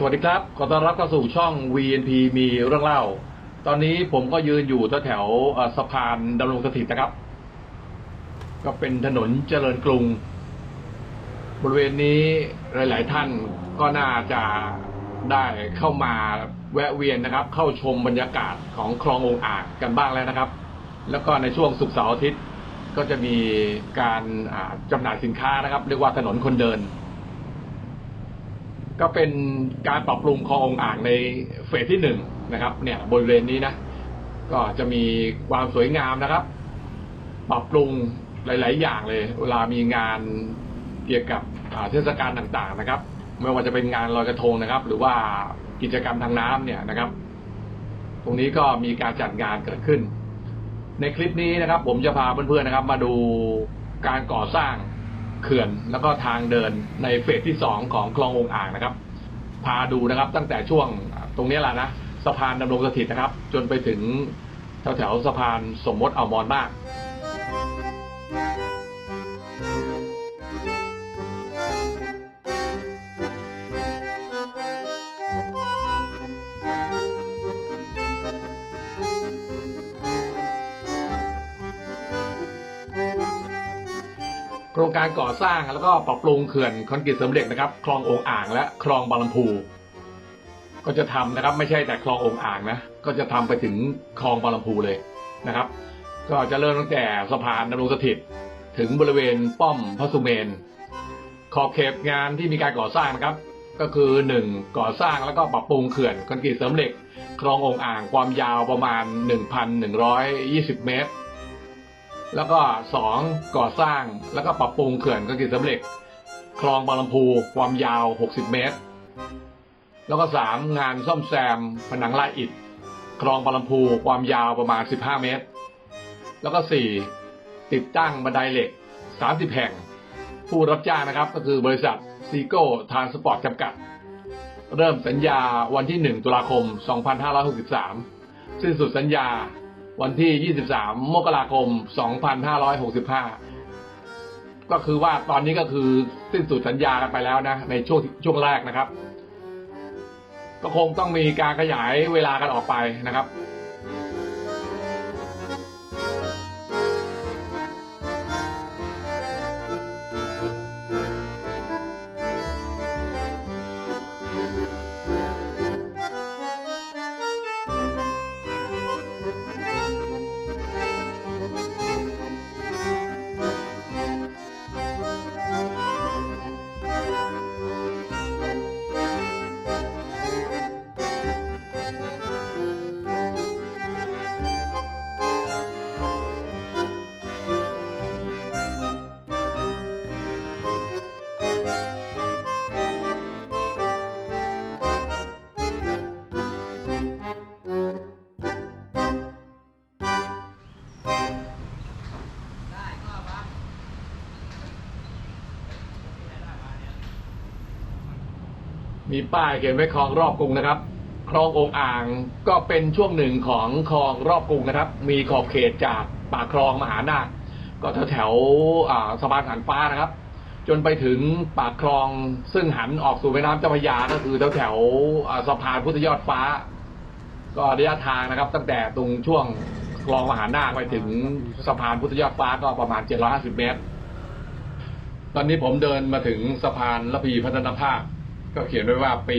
สวัสดีครับ ขอต้อนรับเข้าสู่ช่อง VNP มีเรื่องเล่า ตอนนี้ผมก็ยืนอยู่แถวสะพานดำรงสถิตนะครับ ก็เป็นถนนเจริญกรุง บริเวณนี้หลาย ๆ ท่านก็น่าจะได้เข้ามาแวะเวียนนะครับ เข้าชมบรรยากาศของคลององอ่างกันบ้างแล้วนะครับ แล้วก็ในช่วงศุกร์เสาร์อาทิตย์ก็จะมีการจำหน่ายสินค้านะครับ เรียกว่าถนนคนเดิน ก็เป็นการปรับปรุงคลององอ่างในเฟสที่หนึ่งนะครับ เนี่ยบริเวณนี้นะ ก็จะมีความสวยงามนะครับ ปรับปรุงหลาย ๆ อย่างเลย เวลามีงานเกี่ยวกับเทศกาลต่างๆนะครับ ไม่ว่าจะเป็นงานลอยกระทงนะครับ หรือว่ากิจกรรมทางน้ำเนี่ยนะครับ ตรงนี้ก็มีการจัดงานเกิดขึ้น ในคลิปนี้นะครับ ผมจะพาเพื่อนๆนะครับ มาดูการก่อสร้าง เขื่อนแล้วก็ทางเดินในเฟสที่สองของคลององอ่างนะครับ พาดูนะครับ ตั้งแต่ช่วงตรงนี้แหละนะสะพานดำรงสถิตนะครับ จนไปถึงแถวแถวสะพานสมมติอมรมาก ครงการก่อสร้างแล้วก็ปรับปรุงเขื่อนคอนกรีตเสริมเหล็กนะครับ คลององอ่างและคลองบางลำพู ก็จะทำนะครับไม่ใช่แต่คลององอ่างนะ ก็จะทำไปถึงคลองบางลำพูเลยนะครับ ก็จะเริ่มตั้งแต่สะพานดำรงสถิต ถึงบริเวณป้อมพระสุเมน ขอบเขตงานที่มีการก่อสร้างนะครับ ก็คือหนึ่งก่อสร้างแล้วก็ปรับปรุงเขื่อนคอนกรีตเสริมเหล็ก คลององอ่างความยาวประมาณ 1,120 เมตร แล้วก็สองก่อสร้างแล้วก็ปรับปรุงเขื่อนคอนกรีตสำเร็จ คลองบางลำพูความยาว 60 เมตร แล้วก็สามงานซ่อมแซม ผนังลายอิฐ คลองบางลำพูความยาวประมาณ 15 เมตร แล้วก็สี่ติดตั้งบันไดเหล็ก 30 แห่ง ผู้รับจ้างนะครับก็คือบริษัทซีโก้ทานสปอร์ตจำกัด เริ่มสัญญาวันที่ 1 ตุลาคม 2563 สิ้นสุดสัญญา วันที่ 23 มกราคม 2565 ก็คือว่าตอนนี้ก็คือสิ้นสุดสัญญากันไปแล้วนะ ในช่วงช่วงแรกนะครับ ก็คงต้องมีการขยายเวลากันออกไปนะครับ มีป้ายเขียนไว้คลองรอบกรุงนะครับ คลององอ่างก็เป็นช่วงหนึ่งของคลองรอบกรุงนะครับ มีขอบเขตจากปากคลองมหานาคก็แถวแถวๆสะพานหันฟ้านะครับ จนไปถึงปากคลองซึ่งหันออกสู่แม่น้ำเจ้าพระยาก็คือแถวแถวๆสะพานพุทธยอดฟ้า ก็ระยะทางนะครับ ตั้งแต่ตรงช่วงคลองมหานาคไปถึงสะพานพุทธยอดฟ้าก็ประมาณ 750 เมตร ตอนนี้ผมเดินมาถึงสะพานระพีพัฒนภาค ก็เขียนไว้ว่าปี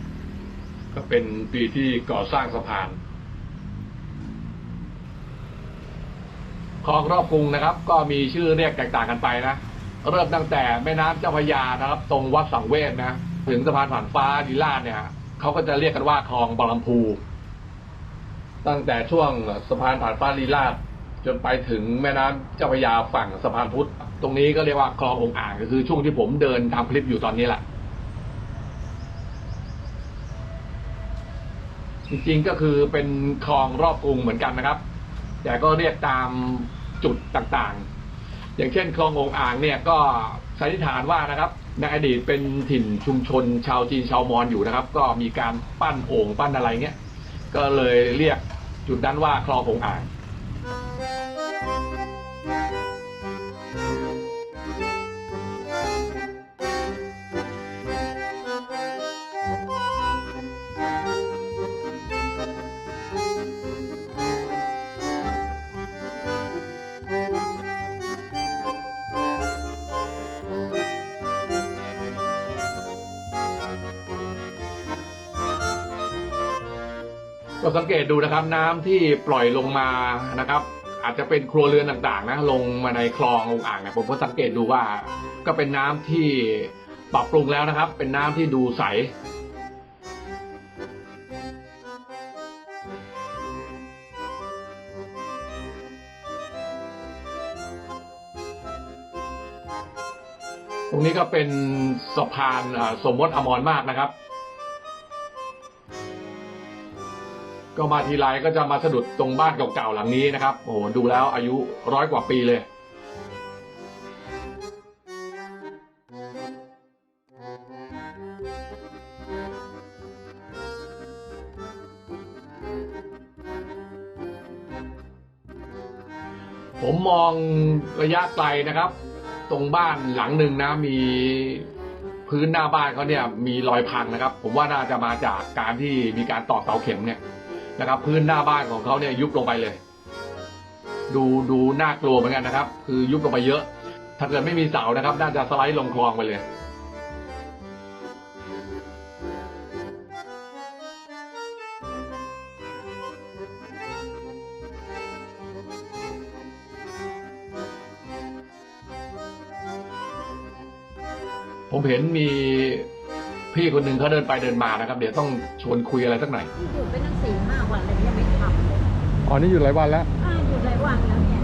2505 ก็เป็นปีที่ก่อสร้างสะพานคลองรอบกรุงนะครับ ก็มีชื่อเรียกแตกต่างกันไปนะ เริ่มตั้งแต่แม่น้ำเจ้าพระยานะครับ ตรงวัดสังเวชนะ ถึงสะพานผ่านฟ้าดีลาดเนี่ยเขาก็จะเรียกกันว่าคลองบางลำพู ตั้งแต่ช่วงสะพานผ่านฟ้าลีลาดจนไปถึงแม่น้ำเจ้าพระยาฝั่งสะพานพุทธ ตรงนี้ก็เรียกว่าคลององอ่างก็คือช่วงที่ผมเดินทำคลิปอยู่ตอนนี้แหละ จริงๆก็คือเป็นคลองรอบกรุงเหมือนกันนะครับ แต่ก็เรียกตามจุดต่างๆ อย่างเช่นคลององอ่างเนี่ยก็สันนิษฐานว่านะครับในอดีตเป็นถิ่นชุมชนชาวจีนชาวมอญอยู่นะครับ ก็มีการปั้นโอ่งปั้นอะไรเงี้ยก็เลยเรียกจุดนั้นว่าคลององอ่าง ก็สังเกตดูนะครับน้ำที่ปล่อยลงมานะครับ อาจจะเป็นครัวเรือนต่างๆนะลงมาในคลองอ่างเนี่ยผมก็สังเกตดูว่า ก็เป็นน้ำที่ปรับปรุงแล้วนะครับ เป็นน้ำที่ดูใสตรงนี้ก็เป็นสะพานสมมติอมรมากนะครับ ก็มาทีไรก็จะมาสะดุดตรงบ้านเก่าๆหลังนี้นะครับ โอ้โหดูแล้วอายุร้อยกว่าปีเลย ผมมองระยะไกลนะครับ ตรงบ้านหลังหนึ่งนะมีพื้นหน้าบ้านเขาเนี่ยมีรอยพังนะครับ ผมว่าน่าจะมาจากการที่มีการตอกเสาเข็มเนี่ย นะครับ พื้นหน้าบ้านของเขาเนี่ยยุบลงไปเลย ดูดูน่ากลัวเหมือนกันนะครับ คือยุบลงไปเยอะ ถ้าเกิดไม่มีเสานะครับ น่าจะสไลด์ลงคลองไปเลยผมเห็นมี พี่คนหนึ่งเขาเดินไปเดินมานะครับ เดี๋ยวต้องชวนคุยอะไรสักหน่อยที่อยู่ไปตั้งสี่ห้าวันเลยยังไม่ทำเลยอ๋อนี่อยู่หลายวันแล้ว อ้าวอยู่หลายวันแล้วเนี่ย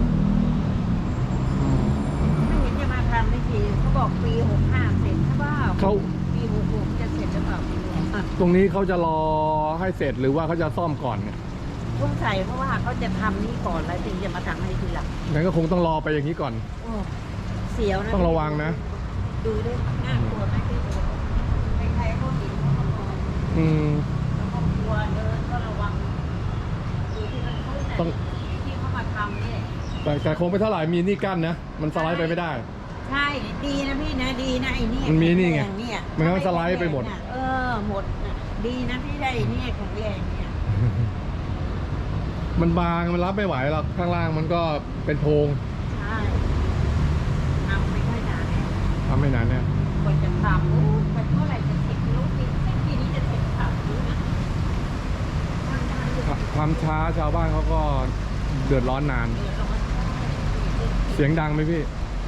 ไม่เห็นจะมาทำไม่ทีเขาบอกปีหกห้าเสร็จใช่ป่ะเขา ปีหกหกจะเสร็จหรือเปล่าไม่รู้อะตรงนี้เขาจะรอให้เสร็จหรือว่าเขาจะซ่อมก่อนเนี่ยสงสัยเพราะว่าเขาจะทำนี่ก่อนแล้วถึงจะมาทำให้ทีหลังงั้นก็คงต้องรอไปอย่างนี้ก่อน โอ้เสียวนะต้องระวังนะ ดูด้วยน่ากลัวไหมพี่ดูใครๆเขาเห็นเขาก็ม องอืมแล้วก็กลัวเดินก็ระวังดูที่มันขึ้นน่ะต้องที่เขามาทำนี่แต่แต่คงไม่เท่าไหร่มีนี่กั้นนะ มันสไลด์ไปไม่ได้ ใช่ดีนะพี่นะดีนะไอ้เนี่ยมันมีนี่ไงแข็แรงเนี่ยมันก็สไลด์ไปหมดน่ะเออหมดน่ะดีนะที่ได้ไอ้เนี่ยแข็งแรงเนี่ยมันบางมันรับไม่ไหวหรอกข้างล่างมันก็เป็นโพรงใช่ทำไม่ค่อยนานเนี่ยทำไม่นานเนี่ย กว่าจะทำโอ้แต่เมื่อไหร่จะเสร็จไม่รู้ปีปีนี้จะเสร็จข่าวรู้นะทำงานอยู่ ความช้าชาวบ้านเขาก็เดือดร้อนนานเออเราก็เสียงดังไหมพี่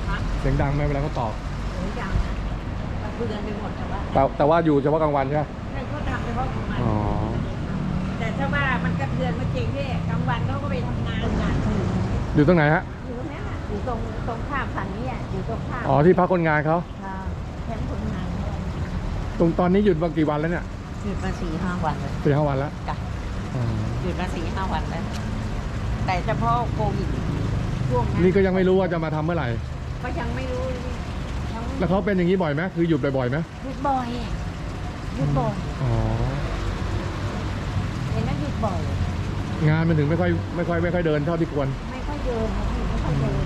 ทำเสียงดังไหมเวลาเขาตอกโอ้ยยังนะกระเพือนไปหมดแต่ว่าแต่แต่ว่าอยู่เฉพาะกลางวันใช่ไหมให้เขาทำเฉพาะของมันอ๋อแต่ถ้าว่ามันกระเทือนมาจริงที่กลางวันเขาก็ไปทำงานกันอยู่ตรงไหนฮะอยู่ตรงนั้นน่ะอยู่ตรงตรงข้ามฝั่งนี้อะอยู่ตรงข้ามอ๋อที่พักคนงานเขาค่ะแคมป์คนงานเขาตรงตอนนี้หยุดมากี่วันแล้วเนี่ยหยุดมาสี่ห้าวันเลยสี่ห้าวันแล้วจ้ะอ๋อ หยุดมาสี่ห้าวันแล้ว แต่เฉพาะโควิดช่วงนั้นนี่ก็ยังไม่รู้ว่าจะมาทำเมื่อไหร่ ก็ยังไม่รู้เขาแล้วเขาเป็นอย่างนี้บ่อยไหมคือหยุดบ่อยๆไหมหยุดบ่อยอะหยุดบ่อยอ๋อ เห็นไหมหยุดบ่อย งานมันถึงไม่ค่อยไม่ค่อยไม่ค่อยเดินเท่าที่ควร ไม่ค่อยเดินนะพี่ไม่ค่อยเดิน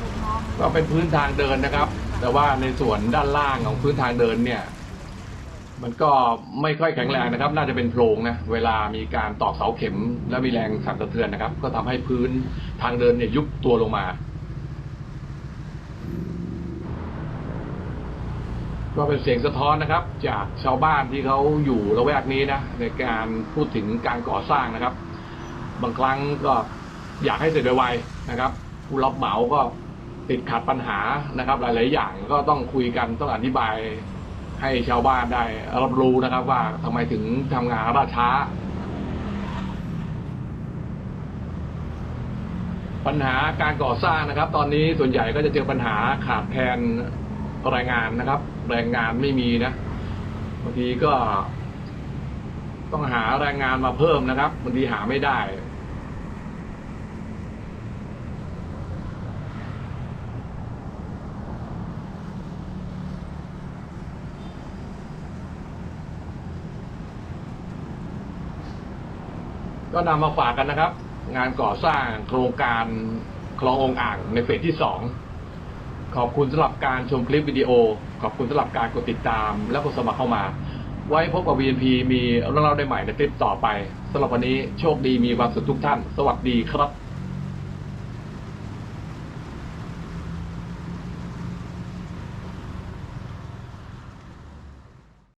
ลูกน้อง ก็เป็นพื้นทางเดินนะครับ แต่ว่าในส่วนด้านล่างของพื้นทางเดินเนี่ย มันก็ไม่ค่อยแข็งแรงนะครับ น่าจะเป็นโพรงนะ เวลามีการตอกเสาเข็ม แล้วมีแรงสั่นสะเทือนนะครับ ก็ทำให้พื้นทางเดินเนี่ยยุบตัวลงมา ก็เป็นเสียงสะท้อนนะครับ จากชาวบ้านที่เขาอยู่ละแวกนี้นะ ในการพูดถึงการก่อสร้างนะครับ บางครั้งก็อยากให้เสร็จไวๆนะครับผู้รับเหมาก็ติดขัดปัญหานะครับ หลาย ๆ อย่างก็ต้องคุยกันต้องอธิบาย ให้ชาวบ้านได้รับรู้นะครับว่าทำไมถึงทำงานล่าช้า ปัญหาการก่อสร้างนะครับ ตอนนี้ส่วนใหญ่ก็จะเจอปัญหาขาดแคลนแรงงานนะครับ แรงงานไม่มีนะบางทีก็ ต้องหาแรงงานมาเพิ่มนะครับบางทีหาไม่ได้ ก็นำมาฝากกันนะครับ งานก่อสร้างโครงการคลององอ่างในเฟสที่สองขอบคุณสำหรับการชมคลิปวิดีโอ ขอบคุณสำหรับการกดติดตาม และกดสมัครเข้ามา ไว้พบกับ VNP มีเรื่องเล่าได้ใหม่ในคลิปต่อไปสำหรับวันนี้โชคดีมีความสุขทุกท่าน สวัสดีครับ